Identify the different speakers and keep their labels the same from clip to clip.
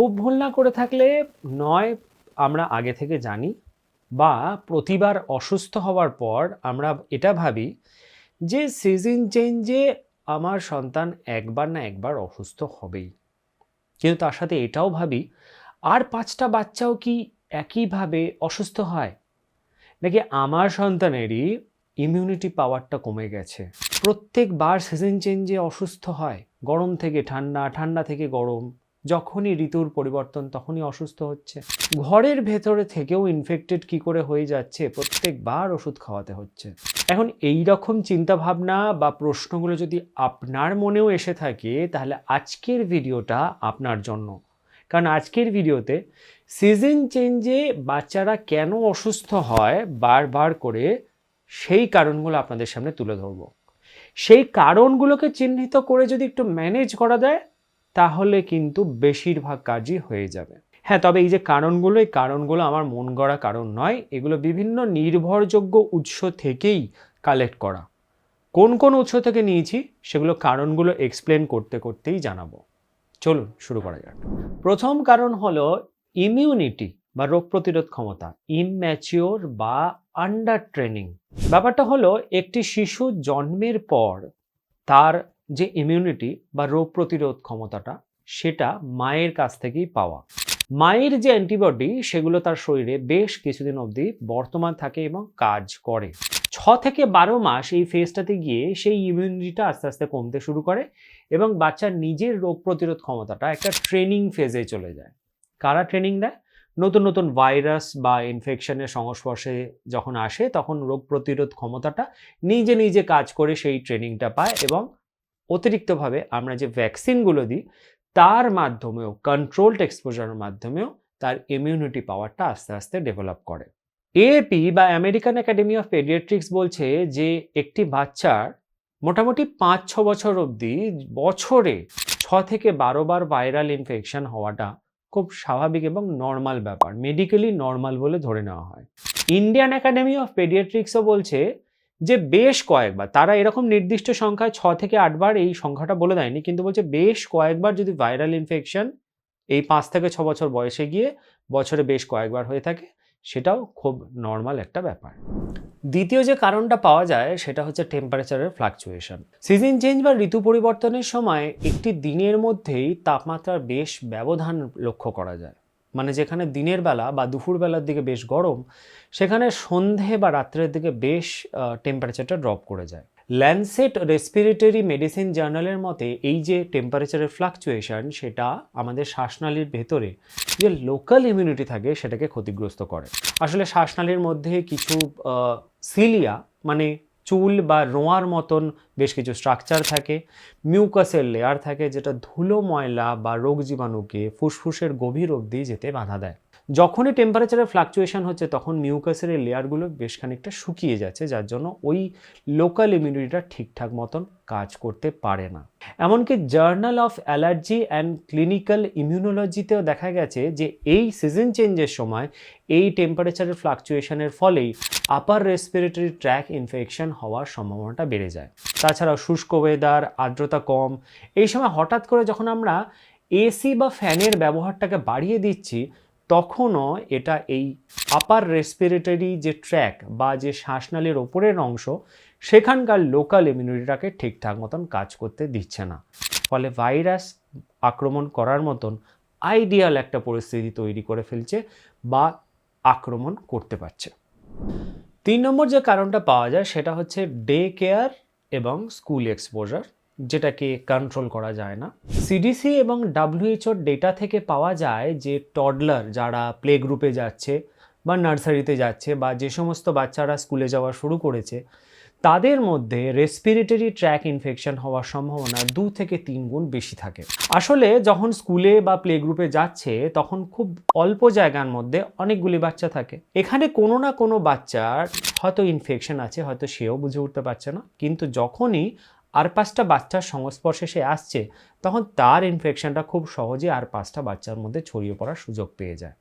Speaker 1: খুব ভুল না করে থাকলে নয়, আমরা আগে থেকে জানি বা প্রতিবার অসুস্থ হওয়ার পর আমরা এটা ভাবি যে সিজন চেঞ্জে আমার সন্তান একবার না একবার অসুস্থ হবেই। কিন্তু তার সাথে এটাও ভাবি, আর পাঁচটা বাচ্চাও কি একইভাবে অসুস্থ হয়? নাকি আমার সন্তানেরই ইমিউনিটি পাওয়ারটা কমে গেছে? প্রত্যেকবার সিজন চেঞ্জে অসুস্থ হয়, গরম থেকে ঠান্ডা ঠান্ডা থেকে গরম। যখনই ঋতুর পরিবর্তন, তখনই অসুস্থ হচ্ছে। ঘরের ভেতরে থেকেও ইনফেক্টেড কি করে হয়ে যাচ্ছে, প্রত্যেকবার ওষুধ খাওয়াতে হচ্ছে। এখন এই রকম চিন্তাভাবনা বা প্রশ্নগুলো যদি আপনার মনেও এসে থাকে, তাহলে আজকের ভিডিওটা আপনার জন্য। কারণ আজকের ভিডিওতে সিজন চেঞ্জে বাচ্চারা কেন অসুস্থ হয়, বারবার করে সেই কারণগুলো আপনাদের সামনে তুলে ধরবো। সেই কারণগুলোকে চিহ্নিত করে যদি একটু ম্যানেজ করা যায় তাহলে কিন্তু বেশিরভাগ কাজই হয়ে যাবে। হ্যাঁ তবে এই যে কারণগুলো, এই কারণগুলো আমার মন গড়া কারণ নয়, এগুলো বিভিন্ন নির্ভরযোগ্য উৎস থেকেই কালেক্ট করা। কোন কোন উৎস থেকে নিয়েছি, সেগুলো কারণগুলো এক্সপ্লেন করতে করতেই জানাব। চলুন, শুরু করা যাক। প্রথম কারণ হলো ইমিউনিটি বা রোগ প্রতিরোধ ক্ষমতা ইম্যাচিওর বা আন্ডার ট্রেনিং ব্যাপারটা হলো, একটি শিশু জন্মের পর তার যে ইমিউনিটি বা রোগ প্রতিরোধ ক্ষমতাটা, সেটা মায়ের কাছ থেকেই পাওয়া। মায়ের যে অ্যান্টিবডি সেগুলো তার শরীরে বেশ কিছুদিন অবধি বর্তমান থাকে এবং কাজ করে। ছ থেকে বারো মাস এই ফেজটাতে গিয়ে সেই ইমিউনিটিটা আস্তে আস্তে কমতে শুরু করে এবং বাচ্চার নিজের রোগ প্রতিরোধ ক্ষমতাটা একটা ট্রেনিং ফেজে চলে যায়। কারা ট্রেনিং দেয়? নতুন নতুন ভাইরাস বা ইনফেকশনের সংস্পর্শে যখন আসে, তখন রোগ প্রতিরোধ ক্ষমতাটা নিজে নিজে কাজ করে সেই ট্রেনিংটা পায় এবং অতিরিক্তভাবে আমরা যে ভ্যাকসিনগুলো দিই, তার মাধ্যমেও কন্ট্রোলড এক্সপোজারের মাধ্যমেও তার ইমিউনিটি পাওয়ারটা আস্তে আস্তে ডেভেলপ করে। এএপি বা আমেরিকান একাডেমি অফ পেডিয়াট্রিক্স বলছে যে একটি বাচ্চার মোটামুটি পাঁচ ছ বছর অবধি বছরে ছ থেকে বারো বার ভাইরাল ইনফেকশন হওয়াটা খুব স্বাভাবিক এবং নর্মাল ব্যাপার মেডিকেলি নর্মাল বলে ধরে নেওয়া হয়। ইন্ডিয়ান একাডেমি অফ পেডিয়াট্রিক্সও বলছে যে বেশ কয়েকবার, তারা এরকম নির্দিষ্ট সংখ্যায় ছ থেকে আটবার এই সংখ্যাটা বলে দেয়নি, কিন্তু বলছে বেশ কয়েকবার যদি ভাইরাল ইনফেকশন এই পাঁচ থেকে ছ বছর বয়সে গিয়ে বছরে বেশ কয়েকবার হয়ে থাকে, সেটাও খুব নর্মাল একটা ব্যাপার। দ্বিতীয় যে কারণটা পাওয়া যায়, সেটা হচ্ছে টেম্পারেচারের ফ্লাকচুয়েশন সিজন চেঞ্জ বা ঋতু পরিবর্তনের সময় একটি দিনের মধ্যেই তাপমাত্রার বেশ ব্যবধান লক্ষ্য করা যায়। মানে যেখানে দিনের বেলা বা দুপুরবেলার দিকে বেশ গরম, সেখানে সন্ধে বা রাত্রের দিকে বেশ টেম্পারেচারটা ড্রপ করে যায়। ল্যান্সেট রেসপিরেটরি মেডিসিন জার্নালের মতে এই যে টেম্পারেচারের ফ্লাকচুয়েশন সেটা আমাদের শ্বাসনালীর ভেতরে যে লোকাল ইমিউনিটি থাকে, সেটাকে ক্ষতিগ্রস্ত করে। আসলে শ্বাসনালীর মধ্যে কিছু সিলিয়া মানে চুল বা রোঁয়ার মতন বেশ কিছু স্ট্রাকচার থাকে মিউকাসের লেয়ার থাকে, যেটা ধুলো, ময়লা বা রোগ জীবাণুকে ফুসফুসের গভীর অবধি যেতে বাধা দেয়। যখনই টেম্পারেচারের ফ্লাকচুয়েশন হচ্ছে, তখন মিউকাসের এই লেয়ারগুলো বেশ খানিকটা শুকিয়ে যাচ্ছে, যার জন্য ওই লোকাল ইমিউনিটিটা ঠিকঠাক মতন কাজ করতে পারে না। এমনকি journal of allergy and clinical ইমিউনোলজিতেও দেখা গেছে যে, এই সিজন চেঞ্জের সময় এই টেম্পারেচারের ফ্লাকচুয়েশনের ফলেই আপার রেসপিরেটরি ট্র্যাক ইনফেকশন হওয়ার সম্ভাবনাটা বেড়ে যায়। তাছাড়াও শুষ্ক ওয়েদার আর্দ্রতা কম, এই সময় হঠাৎ করে যখন আমরা এসি বা ফ্যানের ব্যবহারটাকে বাড়িয়ে দিচ্ছি তখনও এটা এই আপার রেসপিরেটরি যে ট্র্যাক বা যে শ্বাসনালীর ওপরের অংশ, সেখানকার লোকাল ইমিউনিটিটাকে ঠিকঠাক মতন কাজ করতে দিচ্ছে না। ফলে ভাইরাস আক্রমণ করার মতন আইডিয়াল একটা পরিস্থিতি তৈরি করে ফেলছে বা আক্রমণ করতে পারছে। তিন নম্বর যে কারণটা পাওয়া যায় সেটা হচ্ছে ডে কেয়ার এবং স্কুল এক্সপোজার যেটাকে কন্ট্রোল করা যায় না। সিডিসি এবং ডাব্লিউএইচওর ডেটা থেকে পাওয়া যায় যে টডলার যারা প্লে গ্রুপে যাচ্ছে বা নার্সারিতে যাচ্ছে বা যে সমস্ত বাচ্চারা স্কুলে যাওয়া শুরু করেছে, তাদের মধ্যে রেসপিরেটরি ট্র্যাক ইনফেকশন হওয়ার সম্ভাবনা দু থেকে তিন গুণ বেশি থাকে। আসলে যখন স্কুলে বা প্লে গ্রুপে যাচ্ছে, তখন খুব অল্প জায়গার মধ্যে অনেকগুলি বাচ্চা থাকে। এখানে কোনো না কোনো বাচ্চার হয়তো ইনফেকশন আছে, হয়তো সেও বুঝে উঠতে পারছে না, কিন্তু যখনই আর পাঁচটা বাচ্চার সংস্পর্শে সে আসছে, তখন তার ইনফেকশনটা খুব সহজে আর পাঁচটা বাচ্চার মধ্যে ছড়িয়ে পড়ার সুযোগ পেয়ে যায়।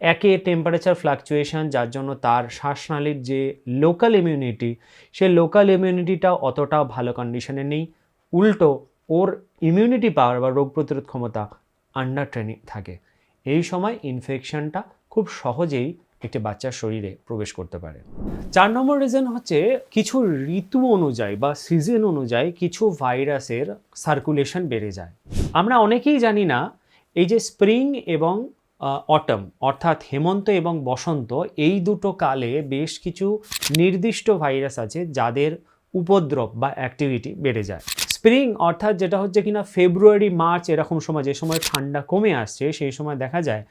Speaker 1: একে টেম্পারেচার ফ্লাকচুয়েশন যার জন্য তার শ্বাসনালীর যে লোকাল ইমিউনিটি সে লোকাল ইমিউনিটিটা অতটাও ভালো কন্ডিশনে নেই। উল্টো, ওর ইমিউনিটি পাওয়ার বা রোগ প্রতিরোধ ক্ষমতা আন্ডার ট্রেনিং থাকে। এই সময় ইনফেকশনটা খুব সহজেই একটি বাচ্চার শরীরে প্রবেশ করতে পারে। চার নম্বর রিজন হচ্ছে কিছু ঋতু অনুযায়ী বা সিজন অনুযায়ী কিছু ভাইরাসের সার্কুলেশন বেড়ে যায়। আমরা অনেকেই জানি না এই যে স্প্রিং এবং অটম অর্থাৎ হেমন্ত এবং বসন্ত এই দুটো কালে বেশ কিছু নির্দিষ্ট ভাইরাস আছে যাদের উপদ্রব বা অ্যাক্টিভিটি বেড়ে যায়। স্প্রিং অর্থাৎ যেটা হচ্ছে কিনা ফেব্রুয়ারি মার্চ এরকম সময় যে সময় ঠান্ডা কমে আসছে সেই সময় দেখা যায়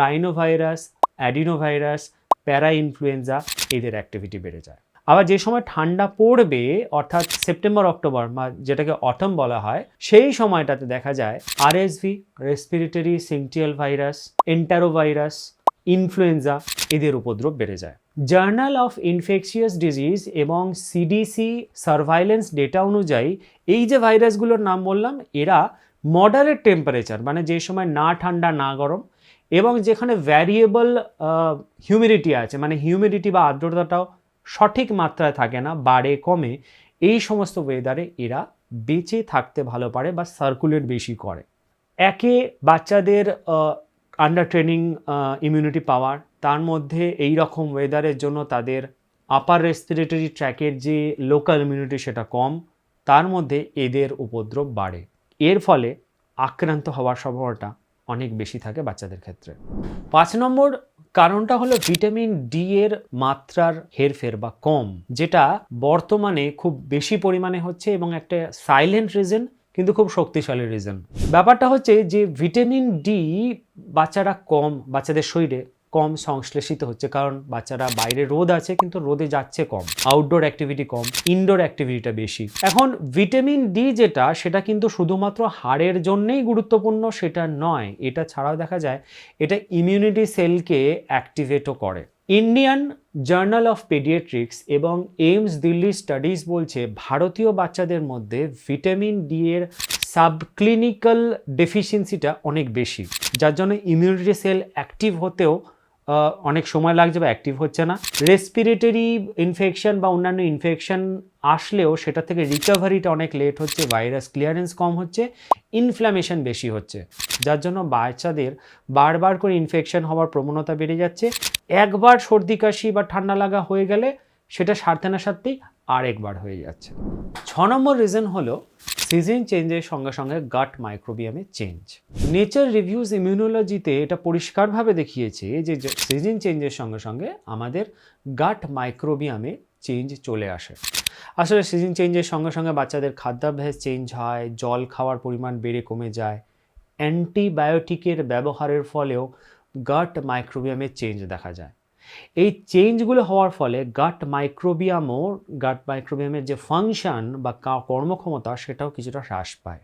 Speaker 1: rhino virus adenovirus, para influenza এদের অ্যাক্টিভিটি বেড়ে যায়। আবার যে সময় ঠান্ডা পড়বে, অর্থাৎ সেপ্টেম্বর, অক্টোবর বা যেটাকে অটম বলা হয়, সেই সময়টাতে দেখা যায় RSV respiratory syncytial virus enterovirus influenza এদের উপদ্রব বেড়ে যায়। জার্নাল অফ ইনফেকশিয়াস ডিজিজ এবং সিডিসি সার্ভাইলেন্স ডেটা অনুযায়ী, এই যে ভাইরাসগুলোর নাম বললাম, এরা মডারেট টেম্পারেচার মানে যে সময় না ঠান্ডা, না গরম এবং যেখানে ভ্যারিয়েবল হিউমিডিটি আছে মানে হিউমিডিটি বা আর্দ্রতাটাও সঠিক মাত্রায় থাকে না, বাড়ে, কমে, এই সমস্ত ওয়েদারে এরা বেঁচে থাকতে ভালো পারে বা সার্কুলেট বেশি করে। একে বাচ্চাদের আন্ডার ট্রেনিং ইমিউনিটি পাওয়ার তার মধ্যে এই রকম ওয়েদারের জন্য তাদের আপার রেসপিরেটরি ট্র্যাকের যে লোকাল ইমিউনিটি সেটা কম, তার মধ্যে এদের উপদ্রব বাড়ে। এর ফলে আক্রান্ত হওয়ার সম্ভাবনাটা অনেক বেশি থাকে বাচ্চাদের ক্ষেত্রে। পাঁচ নম্বর কারণটা হলো ভিটামিন ডি এর মাত্রার হেরফের বা কম, যেটা বর্তমানে খুব বেশি পরিমাণে হচ্ছে এবং একটা সাইলেন্ট রিজন কিন্তু খুব শক্তিশালী রিজন ব্যাপারটা হচ্ছে যে ভিটামিন ডি বাচ্চারা কম, বাচ্চাদের শরীরে কম সংশ্লেষিত হচ্ছে, কারণ বাচ্চারা বাইরে রোদ আছে কিন্তু রোদে যাচ্ছে কম আউটডোর অ্যাক্টিভিটি কম ইনডোর অ্যাক্টিভিটিটা বেশি। এখন ভিটামিন ডি যেটা, সেটা কিন্তু শুধুমাত্র হাড়ের জন্যেই গুরুত্বপূর্ণ, সেটা নয়, এটা ছাড়াও দেখা যায়, এটা ইমিউনিটি সেলকে অ্যাক্টিভেটও করে। ইন্ডিয়ান জার্নাল অফ পেডিয়াট্রিক্স এবং এইমস দিল্লি স্টাডিজ বলছে, ভারতীয় বাচ্চাদের মধ্যে ভিটামিন ডি এর সাবক্লিনিক্যাল ডেফিসিয়েন্সিটা অনেক বেশি, যার জন্য ইমিউনিটি সেল অ্যাক্টিভ হতেও অনেক সময় লাগছে বা অ্যাক্টিভ হচ্ছে না। রেসপিরেটরি ইনফেকশন বা অন্যান্য ইনফেকশন আসলেও সেটা থেকে রিকভারিটা অনেক লেট হচ্ছে ভাইরাস ক্লিয়ারেন্স কম হচ্ছে ইনফ্ল্যামেশন বেশি হচ্ছে। যার জন্য বাচ্চাদের বারবার করে ইনফেকশন হওয়ার প্রবণতা বেড়ে যাচ্ছে। একবার সর্দি, কাশি বা ঠান্ডা লাগা হয়ে গেলে সেটা সারতে না সারতেই আরেকবার হয়ে যাচ্ছে। ছ নম্বর রিজন হলো সিজন চেঞ্জের সঙ্গে সঙ্গে গাট মাইক্রোবিয়ামে চেঞ্জ। নেচার রিভিউজ ইমিউনোলজিতে এটা পরিষ্কারভাবে দেখিয়েছে যে সিজন চেঞ্জের সঙ্গে সঙ্গে আমাদের গাট মাইক্রোবিয়ামে চেঞ্জ চলে আসে। আসলে সিজন চেঞ্জের সঙ্গে সঙ্গে বাচ্চাদের খাদ্যাভ্যাস চেঞ্জ হয়, জল খাওয়ার পরিমাণ বেড়ে কমে যায়, অ্যান্টিবায়োটিকের ব্যবহারের ফলেও গাট মাইক্রোবিয়ামে চেঞ্জ দেখা যায়। এই চেঞ্জগুলো হওয়ার ফলে গাট মাইক্রোবিয়ামও গাট মাইক্রোবিয়ামের যে ফাংশন বা কর্মক্ষমতা সেটাও কিছুটা হ্রাস পায়।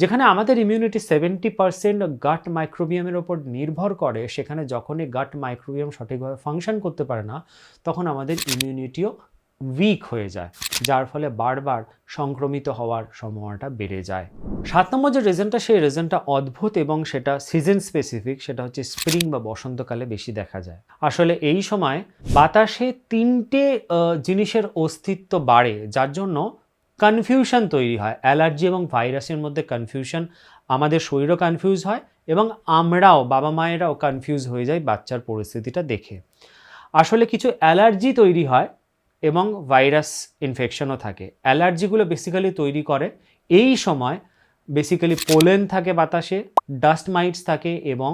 Speaker 1: যেখানে আমাদের ইমিউনিটি সেভেন্টি পার্সেন্ট গাট মাইক্রোবিয়ামের ওপর নির্ভর করে, সেখানে যখনই গাট মাইক্রোবিয়াম সঠিকভাবে ফাংশন করতে পারে না, তখন আমাদের ইমিউনিটিও উইক হয়ে যায়, যার ফলে বারবার সংক্রমিত হওয়ার সম্ভাবনাটা বেড়ে যায়। সাত নম্বর যে রিজনটা সেই রিজনটা অদ্ভুত এবং সেটা সিজন স্পেসিফিক সেটা হচ্ছে স্প্রিং বা বসন্তকালে বেশি দেখা যায়। আসলে এই সময় বাতাসে তিনটে জিনিসের অস্তিত্ব বাড়ে, যার জন্য কনফিউশন তৈরি হয়। অ্যালার্জি এবং ভাইরাসের মধ্যে কনফিউশন আমাদের শরীরও কনফিউজ হয় এবং আমরাও, বাবা মায়েরাও কনফিউজ হয়ে যাই বাচ্চার পরিস্থিতিটা দেখে। আসলে কিছু অ্যালার্জি তৈরি হয় এবং ভাইরাস ইনফেকশনও থাকে। অ্যালার্জিগুলো বেসিক্যালি তৈরি করে। এই সময় বেসিক্যালি পোলেন থাকে বাতাসে ডাস্ট মাইটস থাকে এবং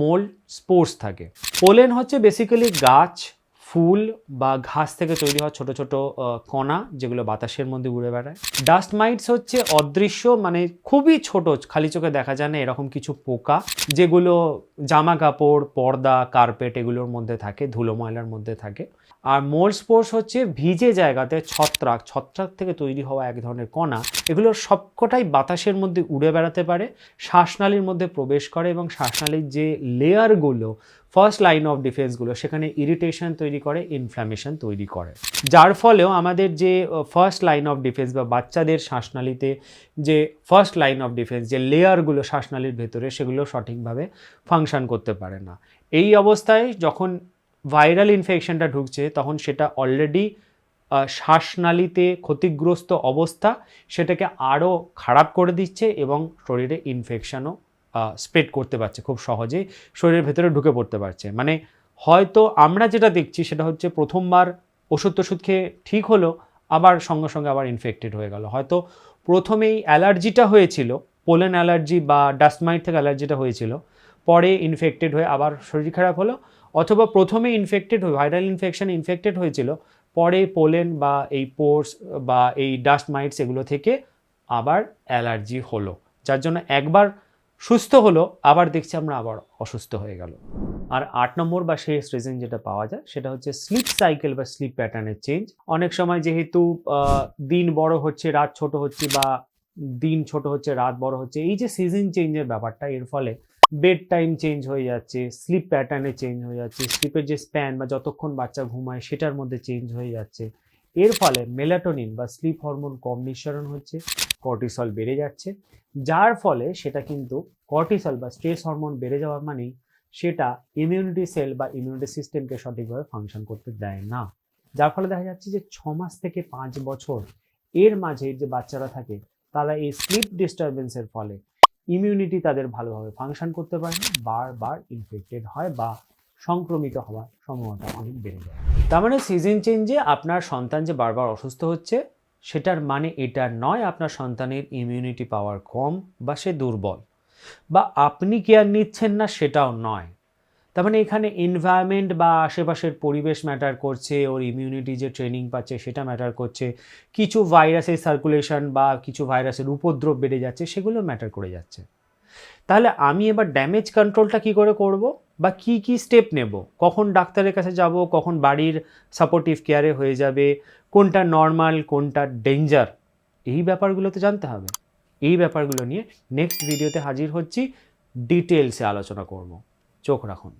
Speaker 1: মোল্ড স্পোর্টস থাকে। পোলেন হচ্ছে বেসিক্যালি গাছ, ফুল বা ঘাস থেকে তৈরি হওয়া ছোট ছোট কণা যেগুলো বাতাসের মধ্যে উড়ে বেড়ায়। ডাস্ট মাইটস হচ্ছে অদৃশ্য মানে খুবই ছোট, খালি চোখে দেখা যায় না, এরকম কিছু পোকা যেগুলো জামা কাপড়, পর্দা কার্পেট এগুলোর মধ্যে থাকে, ধুলো ময়লার মধ্যে থাকে। আর মোল্ড স্পোর্স হচ্ছে ভিজে জায়গাতে ছত্রাক ছত্রাক থেকে তৈরি হওয়া এক ধরনের কণা। এগুলোর সবকটাই বাতাসের মধ্যে উড়ে বেড়াতে পারে, শ্বাসনালীর মধ্যে প্রবেশ করে এবং শ্বাসনালীর যে লেয়ারগুলো ফার্স্ট লাইন অফ ডিফেন্সগুলো সেখানে ইরিটেশন তৈরি করে ইনফ্ল্যামেশন তৈরি করে। যার ফলেও আমাদের যে ফার্স্ট লাইন অফ ডিফেন্স বা বাচ্চাদের শ্বাসনালীতে যে ফার্স্ট লাইন অফ ডিফেন্স যে লেয়ারগুলো শ্বাসনালীর ভেতরে, সেগুলো সঠিকভাবে ফাংশন করতে পারে না। এই অবস্থায় যখন ভাইরাল ইনফেকশনটা ঢুকছে, তখন সেটা অলরেডি শ্বাসনালীতে ক্ষতিগ্রস্ত অবস্থা, সেটাকে আরও খারাপ করে দিচ্ছে এবং শরীরে ইনফেকশানও স্প্রেড করতে পারছে খুব সহজেই শরীরের ভেতরে ঢুকে পড়তে পারছে। মানে হয়তো আমরা যেটা দেখছি সেটা হচ্ছে প্রথমবার ওষুধ টষুধ খেয়ে ঠিক হলো, আবার সঙ্গে সঙ্গে আবার ইনফেক্টেড হয়ে গেল। হয়তো প্রথমেই অ্যালার্জিটা হয়েছিল, পোলেন অ্যালার্জি বা ডাস্টমাইট থেকে অ্যালার্জিটা হয়েছিল, পরে ইনফেক্টেড হয়ে আবার শরীর খারাপ হলো অথবা প্রথমে ইনফেক্টেড ভাইরাল ইনফেকশন ইনফেক্টেড হয়েছিল, পরে পোলেন বা এই পোর্স বা এই ডাস্ট মাইটস এগুলো থেকে আবার অ্যালার্জি হলো, যার জন্য একবার সুস্থ হলো, আবার দেখছি আমরা আবার অসুস্থ হয়ে গেল। আর আট নম্বর বা শেষ রিজন যেটা পাওয়া যায়, সেটা হচ্ছে স্লিপ সাইকেল বা স্লিপ প্যাটার্নের চেঞ্জ অনেক সময় যেহেতু দিন বড় হচ্ছে, রাত ছোট হচ্ছে বা দিন ছোট হচ্ছে, রাত বড় হচ্ছে, এই যে সিজন চেঞ্জের ব্যাপারটা, এর ফলে বেড টাইম চেঞ্জ হয়ে যাচ্ছে স্লিপ প্যাটার্নে চেঞ্জ হয়ে যাচ্ছে স্লিপের যে স্প্যান বা যতক্ষণ বাচ্চা ঘুমায় সেটার মধ্যে চেঞ্জ হয়ে যাচ্ছে। এর ফলে মেলাটোনিন বা স্লিপ হরমোন কম নিঃসরণ হচ্ছে কর্টিসল বেড়ে যাচ্ছে, যার ফলে সেটা কিন্তু কর্টিসল বা স্ট্রেস হরমোন বেড়ে যাওয়ার মানেই সেটা ইমিউনিটি সেল বা ইমিউনিটি সিস্টেমকে সঠিকভাবে ফাংশন করতে দেয় না। যার ফলে দেখা যাচ্ছে যে ছ মাস থেকে পাঁচ বছর এর মাঝে যে বাচ্চারা থাকে, তারা এই স্লিপ ডিস্টারবেন্সের ফলে ইমিউনিটি তাদের ভালোভাবে ফাংশন করতে পারে না, বারবার ইনফেক্টেড হয় বা সংক্রমিত হওয়ার সম্ভাবনা অনেক বেড়ে যায়। তার মানে সিজন চেঞ্জে আপনার সন্তান যে বারবার অসুস্থ হচ্ছে, সেটার মানে এটা নয় আপনার সন্তানের ইমিউনিটি পাওয়ার কম বা সে দুর্বল। বা আপনি কেয়ার নিচ্ছেন না, সেটাও নয়। তার মানে এখানে এনভায়রনমেন্ট বা আশেপাশের পরিবেশ ম্যাটার করছে, ওর ইমিউনিটি যে ট্রেনিং পাচ্ছে সেটা ম্যাটার করছে, কিছু ভাইরাসের সার্কুলেশন বা কিছু ভাইরাসের উপদ্রব বেড়ে যাচ্ছে সেগুলো ম্যাটার করে যাচ্ছে। তাহলে আমি এবার ড্যামেজ কন্ট্রোলটা কি করে করব? বা কি কি স্টেপ নেব? কখন ডাক্তারের কাছে যাব? কখন বাড়ির সাপোর্টিভ কেয়ারে হয়ে যাবে? কোনটা নর্মাল কোনটা ডেঞ্জার এই ব্যাপারগুলো তো জানতে হবে। এই ব্যাপারগুলো নিয়ে নেক্সট ভিডিওতে হাজির হচ্ছি ডিটেলসে আলোচনা করব। চোখ রাখুন।